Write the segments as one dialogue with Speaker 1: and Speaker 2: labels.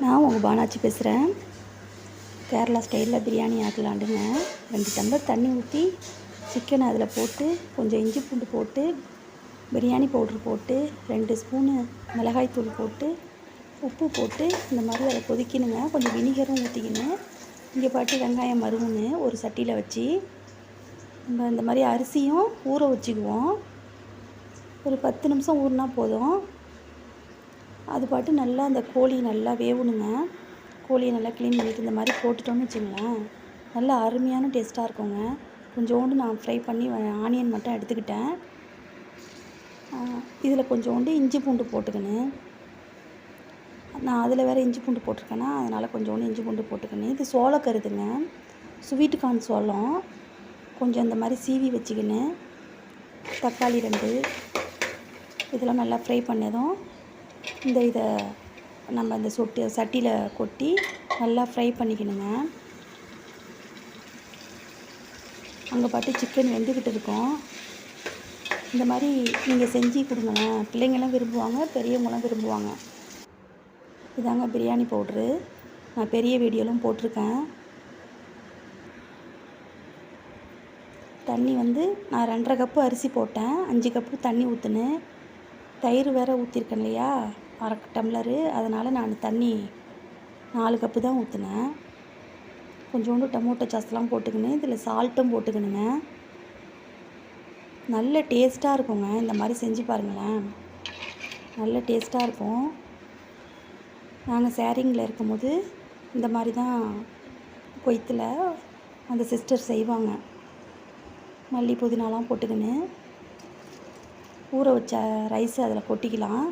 Speaker 1: நான் உங்கள் பானாச்சி பேசுகிறேன் கேரளா ஸ்டைலில் பிரியாணி ஆக்கலாண்டுங்க ரெண்டு டம்ளர் தண்ணி ஊற்றி சிக்கனை அதில் போட்டு கொஞ்சம் இஞ்சி பூண்டு போட்டு பிரியாணி பவுட்ரு போட்டு ரெண்டு ஸ்பூனு மிளகாய் தூள் போட்டு உப்பு போட்டு இந்த மாதிரி அதை கொதிக்கணுங்க. கொஞ்சம் வினிகரும் ஊற்றிக்கணும் இங்கே பாட்டு வெங்காயம் மருவுன்னு ஒரு சட்டியில் வச்சு நம்ம இந்த மாதிரி அரிசியும் ஊற வச்சுக்குவோம். ஒரு பத்து நிமிஷம் ஊறினா போதும். அது பாட்டு நல்லா அந்த கோழி நல்லா வேகணுங்க கோழியை நல்லா க்ளீன் பண்ணிவிட்டு இந்த மாதிரி போட்டுட்டோம்னு வச்சுங்களேன் நல்லா அருமையான டேஸ்ட்டாக இருக்குங்க. கொஞ்சோண்டு நான் ஃப்ரை பண்ணி ஆனியன் மட்டும் எடுத்துக்கிட்டேன். இதில் கொஞ்சோண்டு இஞ்சி பூண்டு போட்டுக்கணும் நான் அதில் வேறு இஞ்சி பூண்டு போட்டிருக்கேன்னா அதனால் கொஞ்சோண்டு இஞ்சி பூண்டு போட்டுக்கணும் இது சோளக்கருதுங்க. ஸ்வீட்டு கார்ன் சோளம். கொஞ்சம் இந்த மாதிரி சீவி வச்சுக்கின்னு தக்காளி ரெண்டு. இதெல்லாம் நல்லா ஃப்ரை பண்ணதும் இந்த இதை நம்ம இந்த சொட்டு சட்டியில் கொட்டி நல்லா ஃப்ரை பண்ணிக்கணுங்க. அங்கே பார்த்து சிக்கன் வெந்துக்கிட்டு இருக்கோம். இந்த மாதிரி நீங்கள் செஞ்சு கொடுங்களேன் பிள்ளைங்களாம் விரும்புவாங்க பெரியவங்களாம் விரும்புவாங்க. இதாங்க பிரியாணி பவுட்ரு. நான் பெரிய வீடியோலாம் போட்டிருக்கேன். தண்ணி வந்து நான் ரெண்டரை கப்பு அரிசி போட்டேன். அஞ்சு கப்பு தண்ணி ஊற்றுனேன் தயிர் வேறு ஊற்றிருக்கேன் இல்லையா? அரை டம்ளரு அதனால் நான் தண்ணி நாலு கப்பு தான் ஊற்றினேன் கொஞ்சோண்டு டொமோட்டோ சாஸ்லாம் போட்டுக்கினு இதில் சால்ட்டும் போட்டுக்கணுங்க நல்ல டேஸ்ட்டாக இருக்குங்க. இந்த மாதிரி செஞ்சு பாருங்களேன். நல்ல டேஸ்ட்டாக இருக்கும். நாங்கள் சேரிங்கில் இருக்கும்போது இந்த மாதிரி தான் கொய்த்தில் அந்த சிஸ்டர் செய்வாங்க. மல்லி புதினாலாம் போட்டுக்கின்னு ஊற வச்ச ரைஸ் அதில் கொட்டிக்கலாம்.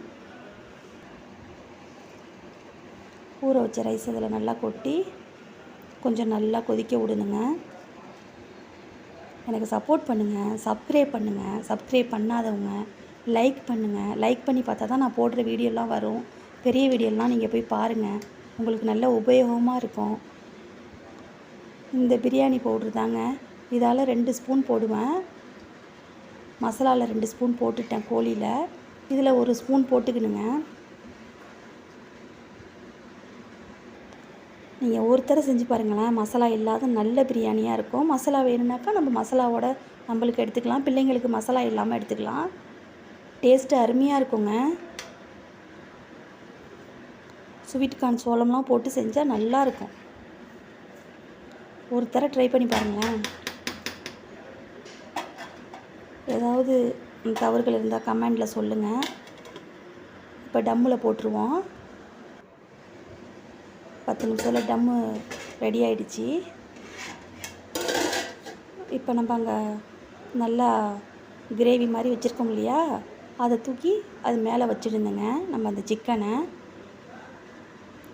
Speaker 1: ஊற வச்ச ரைஸ் அதில் நல்லா கொட்டி கொஞ்சம் நல்லா கொதிக்க விடணுங்க. எனக்கு சப்போர்ட் பண்ணுங்கள் சப்ஸ்கிரைப் பண்ணுங்கள் சப்ஸ்கிரைப் பண்ணாதவங்க லைக் பண்ணுங்கள் லைக் பண்ணி பார்த்தா தான் நான் போடுற வீடியோலாம் வரும். பெரிய வீடியோலாம் நீங்கள் போய் பாருங்கள் உங்களுக்கு நல்ல உபயோகமாக இருக்கும். இந்த பிரியாணி பவுட்ரு தாங்க. இதால் ரெண்டு ஸ்பூன் போடுவேன். மசாலாவில் ரெண்டு ஸ்பூன் போட்டுட்டேன் கோழியில் இதில் ஒரு ஸ்பூன் போட்டுக்கணுங்க. நீங்கள் ஒருத்தரை செஞ்சு பாருங்களேன் மசாலா இல்லாத நல்ல பிரியாணியாக இருக்கும். மசாலா வேணும்னாக்கா நம்ம மசாலாவோட நம்மளுக்கு எடுத்துக்கலாம். பிள்ளைங்களுக்கு மசாலா இல்லாமல் எடுத்துக்கலாம். டேஸ்ட்டு அருமையாக இருக்குங்க. ஸ்வீட் கார்ன் சோளம்லாம் போட்டு செஞ்சால் நல்லாயிருக்கும் ஒரு தர ட்ரை பண்ணி பாருங்களேன். ஏதாவது தவறுகள் இருந்தால் கமெண்டில் சொல்லுங்கள் இப்போ டம்மில் போட்டுருவோம். பத்து நிமிஷத்தில் டம்மு ரெடி ஆகிடுச்சி இப்போ நம்ம அங்கே நல்லா கிரேவி மாதிரி வச்சுருக்கோம் இல்லையா? அதை தூக்கி அது மேலே வச்சுருந்தேங்க நம்ம அந்த சிக்கனை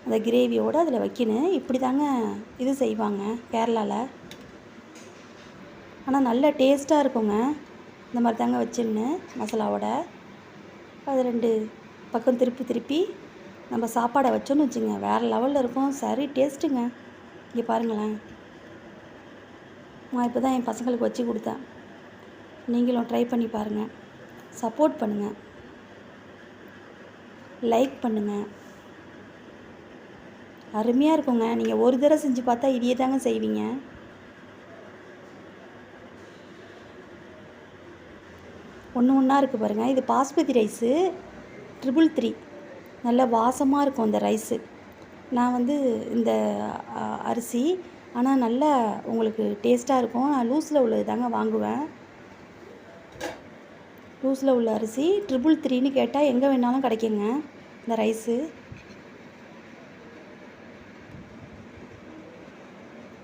Speaker 1: அந்த கிரேவியோடு அதில் வைக்கணும். இப்படி தாங்க இது செய்வாங்க கேரளாவில் ஆனால் நல்ல டேஸ்ட்டாக இருக்குங்க. இந்த மாதிரி தாங்க வச்சுருன்னு மசாலாவோட. அது ரெண்டு பக்கம் திருப்பி திருப்பி நம்ம சாப்பாடை வச்சோன்னு வச்சுங்க. வேறு லெவலில் இருக்கும். சரி டேஸ்ட்டுங்க இங்கே பாருங்களேன். நான் இப்போ தான் என் பசங்களுக்கு வச்சு கொடுத்தேன். நீங்களும் ட்ரை பண்ணி பாருங்கள் சப்போர்ட் பண்ணுங்கள் லைக் பண்ணுங்கள் அருமையாக இருக்குங்க. நீங்கள் ஒரு தடவை செஞ்சு பார்த்தா இதையே தாங்க செய்வீங்க. ஒன்று ஒன்றா இருக்குது பாருங்கள் இது பாஸ்மதி ரைஸு ட்ரிபிள் த்ரீ நல்ல வாசமாக இருக்கும் இந்த ரைஸு. நான் வந்து இந்த அரிசி ஆனால் நல்லா உங்களுக்கு டேஸ்ட்டாக இருக்கும். நான் லூஸில் உள்ளது தாங்க வாங்குவேன். லூஸில் உள்ள அரிசி ட்ரிபிள் த்ரீன்னு கேட்டால் எங்கே வேணாலும் கிடைக்குங்க இந்த ரைஸு.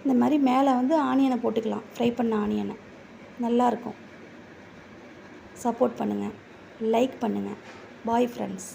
Speaker 1: இந்த மாதிரி மேலே வந்து ஆனியனை போட்டுக்கலாம். ஃப்ரை பண்ண ஆனியனை. நல்லாயிருக்கும் சப்போர்ட் பண்ணுங்கள் லைக் பண்ணுங்கள் பாய் ஃப்ரெண்ட்ஸ்.